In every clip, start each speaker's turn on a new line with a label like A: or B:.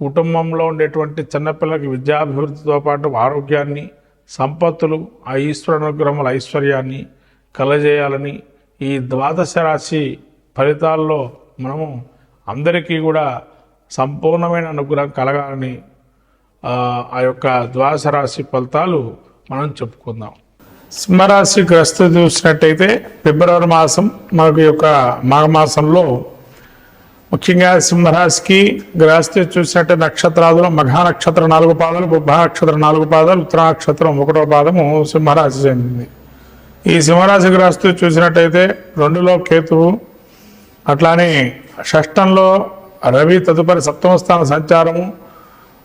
A: కుటుంబంలో ఉండేటువంటి చిన్నపిల్లలకి విద్యాభివృద్ధితో పాటు ఆరోగ్యాన్ని సంపత్తులు ఆ ఈశ్వర అనుగ్రహముల ఐశ్వర్యాన్ని కలజేయాలని ఈ ద్వాదశ రాశి ఫలితాల్లో మనము అందరికీ కూడా సంపూర్ణమైన అనుగ్రహం కలగాలని ఆ యొక్క ద్వాదశ రాశి ఫలితాలు మనం చెప్పుకుందాం. సింహరాశి గ్రస్తు చూసినట్టయితే ఫిబ్రవరి మాసం మనకు యొక్క మాఘమాసంలో ముఖ్యంగా సింహరాశికి గ్రహస్థి చూసినట్టే నక్షత్రాదులు మఘా నక్షత్రం నాలుగు పాదాలు బుద్ధ నక్షత్రం నాలుగు పాదాలు ఉత్తర నక్షత్రం ఒకటో పాదము సింహరాశి చెందింది. ఈ సింహరాశి గ్రహస్థు చూసినట్టయితే రెండులో కేతువు అట్లానే షష్టంలో రవి తదుపరి సప్తమ స్థాన సంచారము.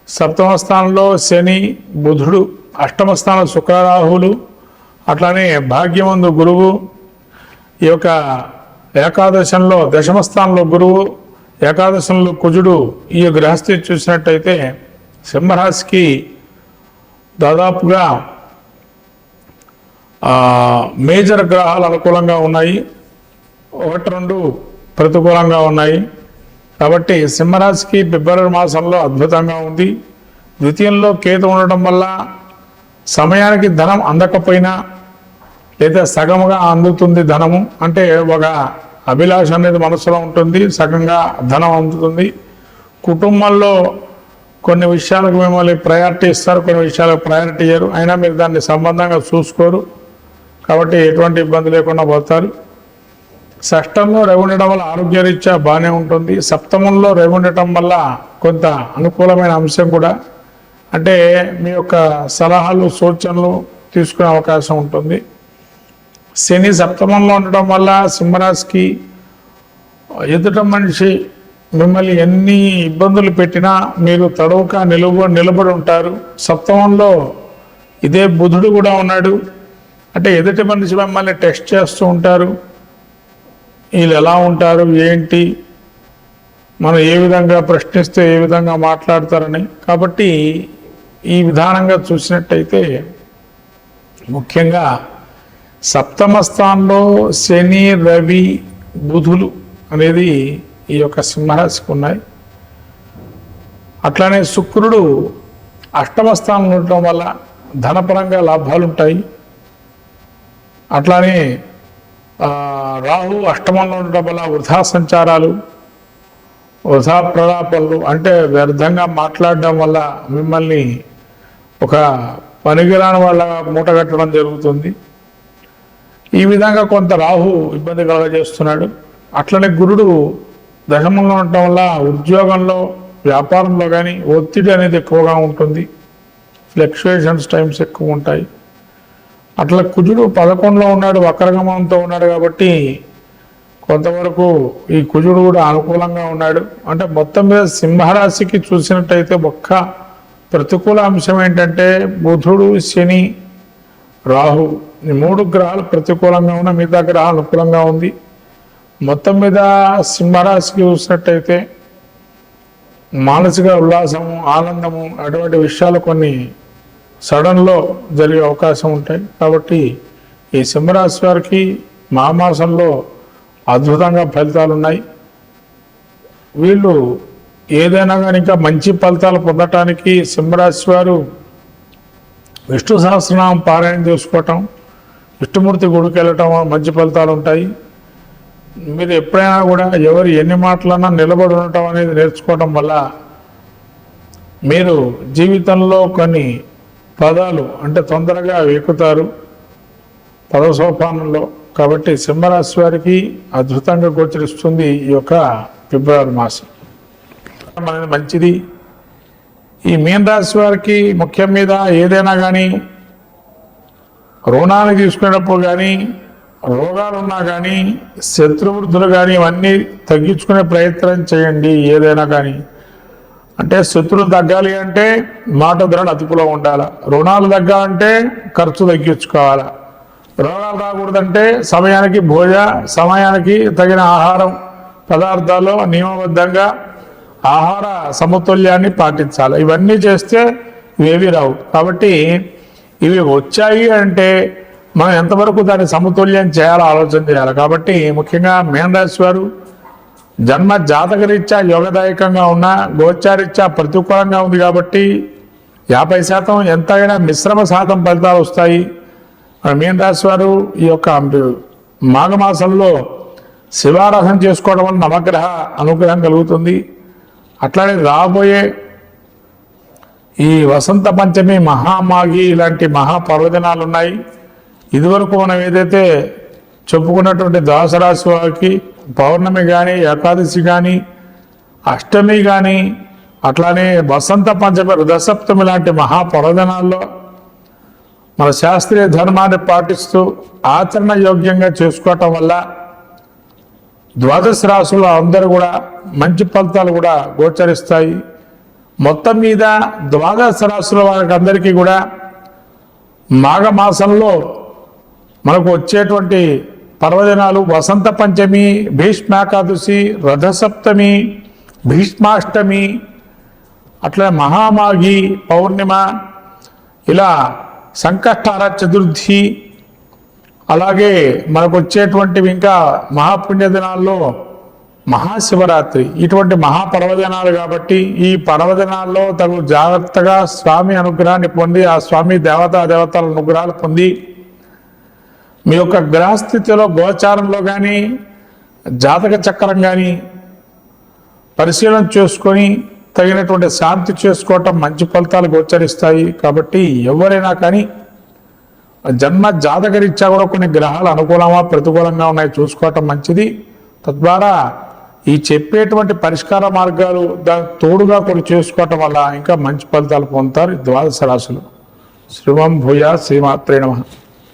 A: సప్తమ స్థానంలో శని బుధుడు అష్టమ స్థానం శుక్రరాహులు అట్లానే భాగ్యమందు గురువు. ఈ యొక్క ఏకాదశంలో దశమ స్థానంలో గురువు ఏకాదశంలో కుజుడు ఈ గ్రహస్థితి చూసినట్టయితే సింహరాశికి దాదాపుగా మేజర్ గ్రహాలు అనుకూలంగా ఉన్నాయి. ఒకటి రెండు ప్రతికూలంగా ఉన్నాయి. కాబట్టి సింహరాశికి ఫిబ్రవరి మాసంలో అద్భుతంగా ఉంది. ద్వితీయంలో కేతు ఉండటం వల్ల సమయానికి ధనం అందకపోయినా లేదా సగముగా అందుతుంది ధనము. అంటే ఒక అభిలాష అనేది మనసులో ఉంటుంది సగంగా ధనం అందుతుంది. కుటుంబంలో కొన్ని విషయాలకు మిమ్మల్ని ప్రయారిటీ ఇస్తారు కొన్ని విషయాలకు ప్రయారిటీ ఇయ్యరు. అయినా మీరు దాన్ని సంబంధంగా చూసుకోరు. కాబట్టి ఎటువంటి ఇబ్బంది లేకుండా పోతారు. షష్టంలో రవి ఉండటం వల్ల ఆరోగ్యరీత్యా బాగానే ఉంటుంది. సప్తమంలో రవి ఉండటం వల్ల కొంత అనుకూలమైన అంశం కూడా. అంటే మీ యొక్క సలహాలు సూచనలు తీసుకునే అవకాశం ఉంటుంది. శని సప్తమంలో ఉండటం వల్ల సింహరాశికి ఎదుట మనిషి మిమ్మల్ని ఎన్ని ఇబ్బందులు పెట్టినా మీరు తడవక నిలువ నిలబడి ఉంటారు. సప్తమంలో ఇదే బుధుడు కూడా ఉన్నాడు. అంటే ఎదుటి మనిషి మిమ్మల్ని టెస్ట్ చేస్తూ ఉంటారు. వీళ్ళు ఎలా ఉంటారు? ఏంటి? మనం ఏ విధంగా ప్రశ్నిస్తే ఏ విధంగా మాట్లాడతారని. కాబట్టి ఈ విధానంగా చూసినట్టయితే ముఖ్యంగా సప్తమ స్థానంలో శని రవి బుధులు అనేది ఈ యొక్క సింహరాశికి ఉన్నాయి. అట్లానే శుక్రుడు అష్టమ స్థానంలో ఉండటం వల్ల ధనపరంగా లాభాలు ఉంటాయి. అట్లానే రాహు అష్టమంలో ఉండటం వల్ల వృధా సంచారాలు వృధా ప్రలాపాలు అంటే వ్యర్థంగా మాట్లాడడం వల్ల మిమ్మల్ని ఒక పనికిరాని వాళ్ళ మూటగట్టడం జరుగుతుంది. ఈ విధంగా కొంత రాహు ఇబ్బంది కలగజేస్తున్నాడు. అట్లనే గురుడు దశమంలో ఉండటం వల్ల ఉద్యోగంలో వ్యాపారంలో కానీ ఒత్తిడి అనేది ఎక్కువగా ఉంటుంది. ఫ్లక్చుయేషన్స్ టైమ్స్ ఎక్కువ ఉంటాయి. అట్లా కుజుడు పదకొండులో ఉన్నాడు వక్రగమంతో ఉన్నాడు కాబట్టి కొంతవరకు ఈ కుజుడు కూడా అనుకూలంగా ఉన్నాడు. అంటే మొత్తం మీద సింహరాశికి చూసినట్టయితే ఒక్క ప్రతికూల అంశం ఏంటంటే బుధుడు శని రాహు ఈ మూడు గ్రహాలు ప్రతికూలంగా ఉన్న మిగతా గ్రహాలు అనుకూలంగా ఉంది. మొత్తం మీద సింహరాశికి చూసినట్టయితే మానసిక ఉల్లాసము ఆనందము అటువంటి విషయాలు కొన్ని సడన్లో జరిగే అవకాశం ఉంటాయి. కాబట్టి ఈ సింహరాశి వారికి మామాసంలో అద్భుతంగా ఫలితాలు ఉన్నాయి. వీళ్ళు ఏదైనా కానీ ఇంకా మంచి ఫలితాలు పొందటానికి సింహరాశి వారు విష్ణు సహస్రనామం పారాయణ చేసుకోవటం విష్ణుమూర్తి గుడికి వెళ్ళటం మంచి ఫలితాలు ఉంటాయి. మీరు ఎప్పుడైనా కూడా ఎవరు ఎన్ని మాటలన్నా నిలబడి ఉండటం అనేది నేర్చుకోవటం వల్ల మీరు జీవితంలో కొన్ని పదాలు అంటే తొందరగా ఎక్కుతారు పదవ సోపానంలో కాబట్టి సింహరాశి వారికి అద్భుతంగా గోచరిస్తుంది ఈ యొక్క ఫిబ్రవరి మాసం. అనేది మంచిది. ఈ మీనరాశి వారికి ముఖ్యం మీద ఏదైనా కానీ రుణాలు తీసుకునేటప్పుడు కానీ రోగాలు ఉన్నా కానీ శత్రువృద్ధులు కానీ ఇవన్నీ తగ్గించుకునే ప్రయత్నం చేయండి ఏదైనా కానీ అంటే శత్రువులు తగ్గాలి అంటే మాట ధరలు అదుపులో ఉండాలి? రుణాలు తగ్గాలంటే ఖర్చు తగ్గించుకోవాలి? రోగాలు రాకూడదంటే సమయానికి భోజ సమయానికి తగిన ఆహారం పదార్థాలు నియమబద్ధంగా ఆహార సమతుల్యాన్ని పాటించాలి. ఇవన్నీ చేస్తే ఇవేవి రావు. కాబట్టి ఇవి వచ్చాయి అంటే మనం ఎంతవరకు దాన్ని సమతుల్యం చేయాలో ఆలోచన చేయాలి. కాబట్టి ముఖ్యంగా మేనరాశి వారు జన్మ జాతకరీత్యా యోగదాయకంగా ఉన్న గోచారీత్యా ప్రతికూలంగా ఉంది కాబట్టి యాభై శాతం ఎంతైనా మిశ్రమ శాతం ఫలితాలు వస్తాయి. మన మీన రాశి వారు ఈ యొక్క మాఘమాసంలో శివారాధన చేసుకోవడం వల్ల నవగ్రహ అనుగ్రహం కలుగుతుంది. అట్లానే రాబోయే ఈ వసంత పంచమి మహామాగి ఇలాంటి మహాపర్వదినాలు ఉన్నాయి ఇదివరకు మనం ఏదైతే చెప్పుకున్నటువంటి ద్వాసరాశి వారికి పౌర్ణమి కానీ ఏకాదశి కానీ అష్టమి కానీ అట్లానే వసంత పంచమి రథసప్తమి లాంటి మహాపర్వదినాల్లో మన శాస్త్రీయ ధర్మాన్ని పాటిస్తూ ఆచరణ యోగ్యంగా చేసుకోవటం వల్ల ద్వాదశ రాశుల్లో అందరూ కూడా మంచి ఫలితాలు కూడా గోచరిస్తాయి. మొత్తం మీద ద్వాదశ రాశుల వారికి అందరికీ కూడా మాఘమాసంలో మనకు వచ్చేటువంటి పర్వదినాలు వసంత పంచమి భీష్మాకాదశి రథసప్తమి భీష్మాష్టమి అట్లా మహామాఘి పౌర్ణిమ ఇలా సంకష్టార చతుర్థి అలాగే మనకు వచ్చేటువంటివి ఇంకా మహాపుణ్య దినాల్లో మహాశివరాత్రి. ఇటువంటి మహాపర్వదినాలు కాబట్టి ఈ పర్వదినాల్లో తగు జాగ్రత్తగా స్వామి అనుగ్రహాన్ని పొంది ఆ స్వామి దేవతా దేవతల అనుగ్రహాలు పొంది మీ యొక్క గ్రహస్థితిలో గోచారంలో కానీ జాతక చక్రం కానీ పరిశీలన చేసుకొని తగినటువంటి శాంతి చేసుకోవటం మంచి ఫలితాలు గోచరిస్తాయి. కాబట్టి ఎవరైనా కానీ జన్మ జాతకరీత్యా కూడా కొన్ని గ్రహాలు అనుకూలమా ప్రతికూలంగా ఉన్నాయి చూసుకోవటం మంచిది. తద్వారా ఈ చెప్పేటువంటి పరిష్కార మార్గాలు దానికి తోడుగా కొన్ని చేసుకోవటం వల్ల ఇంకా మంచి ఫలితాలు పొందుతారు ద్వాదశ రాశులు. శ్రీవం భూయ శ్రీమాత్రే